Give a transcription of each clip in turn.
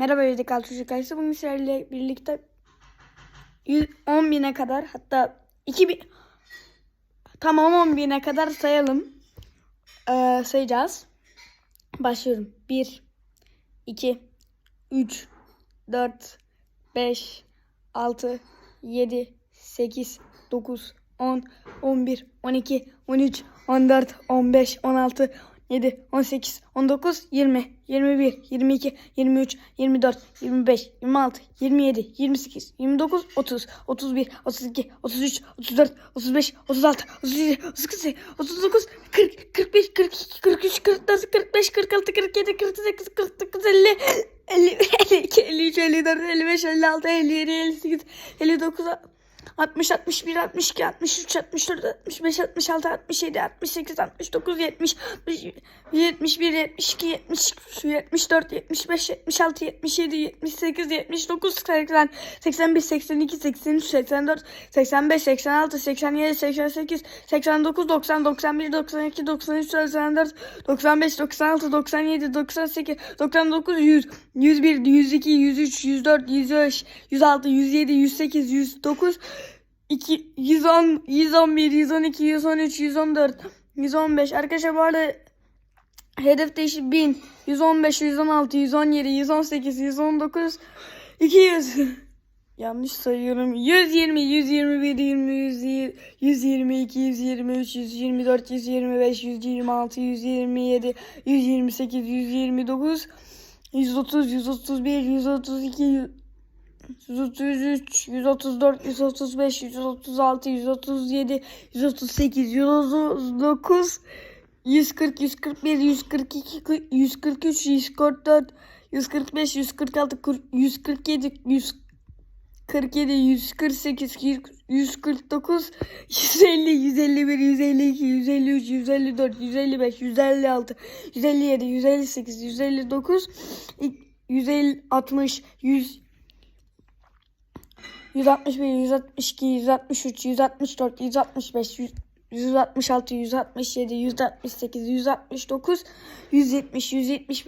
Merhaba Radikal Çocuk Ailesi. Bugün sizlerle birlikte 10 bine kadar hatta 2000 tamam 10 bine kadar sayalım. Ee, sayacağız. Başlıyorum. 1 2 3 4 5 6 7 8 9 10 11 12 13 14 15 16 17, 18, 19, 20, 21, 22, 23, 24, 25, 26, 27, 28, 29, 30, 31, 32, 33, 34, 35, 36, 37, 38, 39, 40, 41, 42, 43, 44, 45, 46, 47, 48, 49, 50, 50, 52, 53, 54, 55, 56, 57, 58, 59, 60, 61, 62, 63, 64, 65, 66, 67, 68, 69, 70, 71, 72, 73, 74, 75, 76, 77, 78, 79, 80, 81, 82, 83, 84, 85, 86, 87, 88, 89, 90, 91, 92, 93, 94, 95, 96, 97, 98, 99, 100, 101, 102, 103, 104, 105, 106, 107, 108, 109, 2, 110, 111, 112, 113, 114, 115. Arkadaşlar bu arada hedef değişi 1000, 115, 116, 117, 118, 119, 200. Yanlış sayıyorum. 120, 121, 20, 100, 122, 123, 124, 125, 126, 127, 128, 129, 130, 131, 132, 133, 134, 135, 136, 137, 138, 139, 140, 141, 142, 143, 144, 145, 146, 147, 147, 148, 149, 150, 151, 152, 153, 154, 155, 156, 157, 158, 159, 150, 60, 100, 161, 162, 163, 164, 165, 166, 167, 168, 169, 170, 171, 172,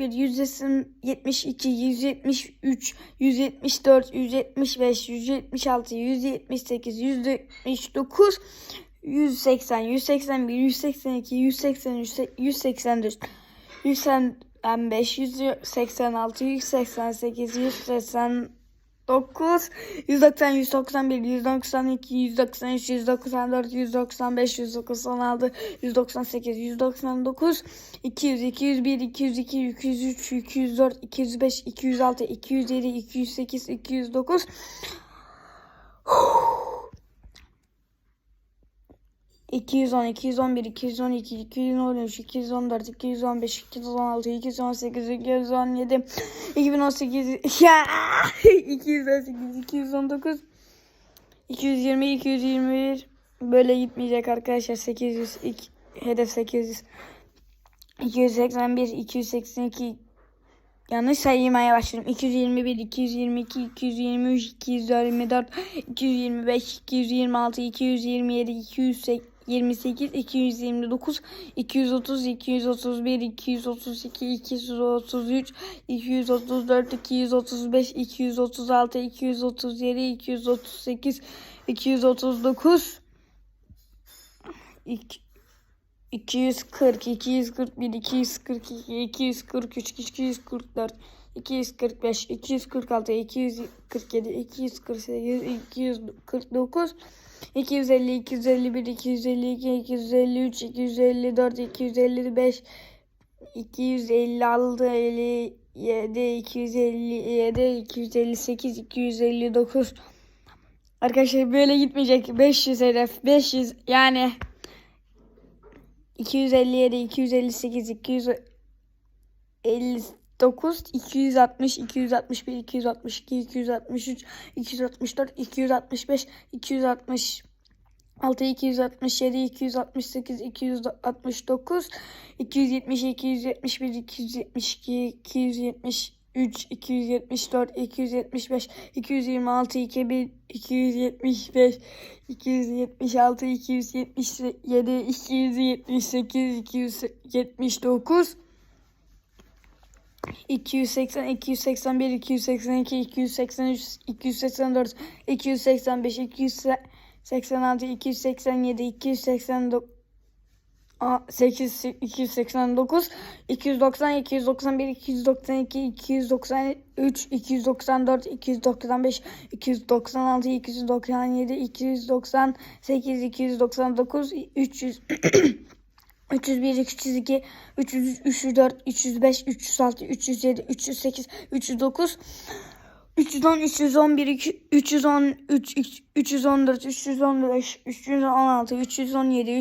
173, 174, 175, 176, 178, 179, 180, 181, 182, 183, 184, 185, 186, 188, 180, 9, 190, 191, 192, 193, 194, 195, 196, 198, 199, 200, 201, 202, 203, 204, 205, 206, 207, 208, 209. İki yüz on, iki yüz on bir, iki yüz on iki, iki yüz on üç, iki yüz on dört, iki yüz on beş, iki yüz on altı, iki yüz on sekiz, iki yüz on yedi, iki bin on sekiz, ya, iki yüz on sekiz, iki yüz on dokuz, iki yüz yirmi, iki yüz yirmi bir, böyle gitmeyecek arkadaşlar, sekiz yüz, hedef sekiz yüz, iki yüz seksen bir, iki yüz seksen iki, Yanlış saymaya başladım. 221, 222, 223, 224, 225, 226, 227, 228, 28, 229, 230, 231, 232, 233, 234, 235, 236, 237, 238, 239, 240, 241, 242, 243, 244, 245, 246, 247, 248, 249, 250, 251, 252, 253, 254, 255, 256, 57, 257, 258, 259. Arkadaşlar böyle gitmeyecek. 500 hedef. 500 yani 257, 258, 259, 260, 261, 262, 263, 264, 265, 266, 267, 268, 269, 270, 271, 272, 270, 3, 274, 275, 226, 2000, 275, 276, 277, 278, 279, 280, 281, 282, 283, 284, 285, 286, 287, 289, 8, 289, 290, 291, 292, 293, 294, 295, 296, 297, 298, 299, 300, 301, 302, 303, 304, 305, 306, 307, 308, 309, 310, 311, 313, 314, 315, 316,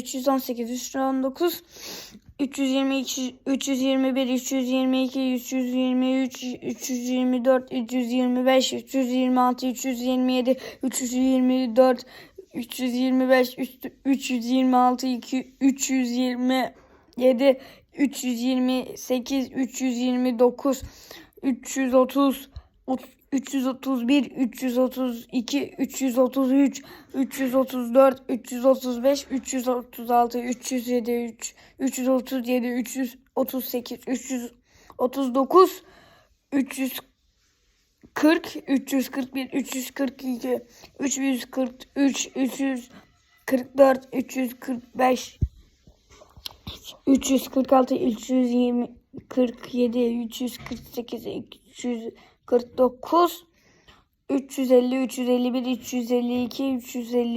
317, 318, 319, 322, 321, 322, 323, 324, 325, 326, 327, 324, 325, 326, 327, 328, 329, 330, 331, 332, 333, 334, 335, 336, 307, 337, 338, 339, 340, 341, 342, 343, 344, 345, 346, 320, 47, 348, 349, 350, 351, 352,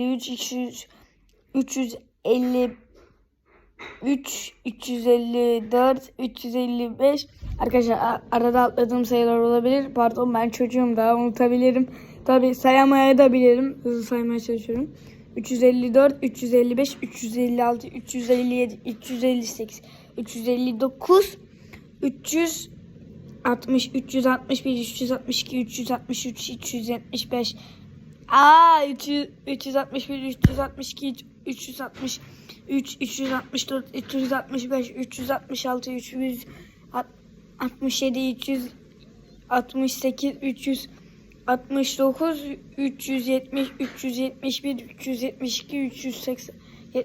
353, 300, 350, 3, 354, 355. Arkadaşlar arada atladığım sayılar olabilir. Pardon ben çocuğum daha unutabilirim. Tabi sayamaya da bilirim. Hızlı saymaya çalışıyorum. 354, 355, 356, 357, 358, 359, 300, 60, 361, 362, 363, 375. Aa 300, 361, 362, 360, 3, 364, 365, 366, 367, 368, 369, 370, 371, 372, 380, 73,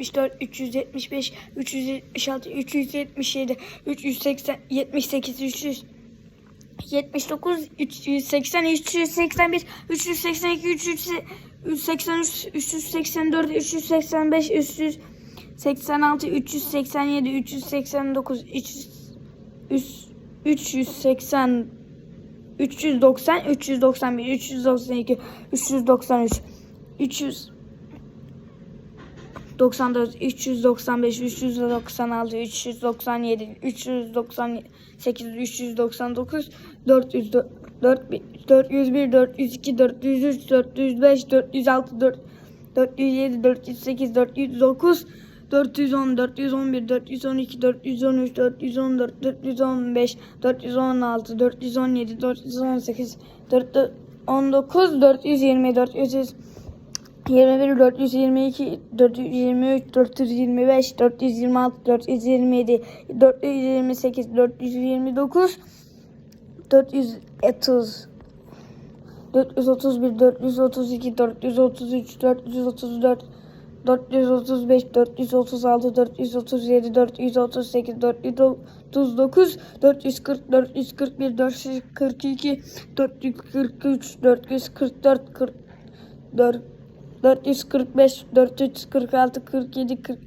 374, 375, 376, 377, 380, 78, 300, 79, 380, 381, 382, 383, 384, 385, 386, 387, 389, 380, 390, 391, 392, 393, 300 94, 395, 396, 397, 398, 399, 400, 4, 401, 402, 403, 405, 406, 4, 407, 408, 409, 410, 411, 412, 413, 414, 415, 416, 417, 418, 419, 420, 400 21, 422, 423, 425, 426, 427, 428, 429, 430, 431, 432, 433, 434, 435, 436, 437, 438, 439, 440, 441, 442, 443, 444, 44, 445, 446, 47, 43,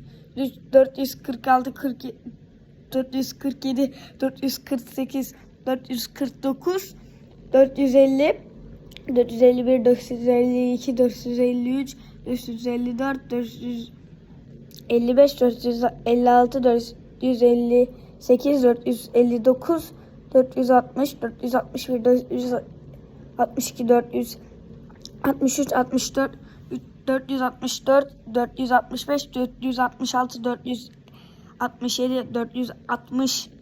446, 47, 447, 448, 449, 450, 451, 452, 453, 454, 455, 456, 458, 459, 460, 461, 462, 463, 64, 464, 465, 466, 467, 460,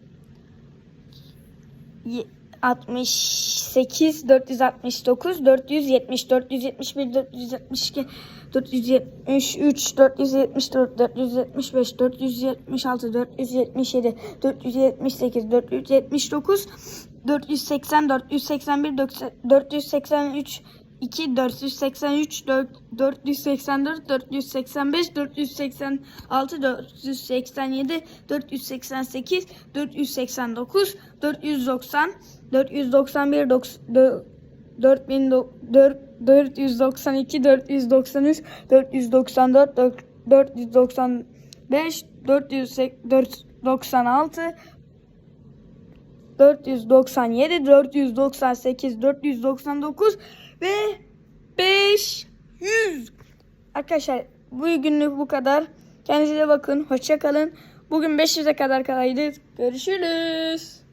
68, 469, 470, 471, 472, 473, 474, 475, 476, 477, 478, 479, 480, 481, 483, 2 483 4 484 485 486 487 488 489 490 491 4000 492 493 494 495 496 497, 498, 499 ve 500. Arkadaşlar bu günlük bu kadar. Kendinize bakın. Hoşça kalın. Bugün 500'e kadar kalaydı. Görüşürüz.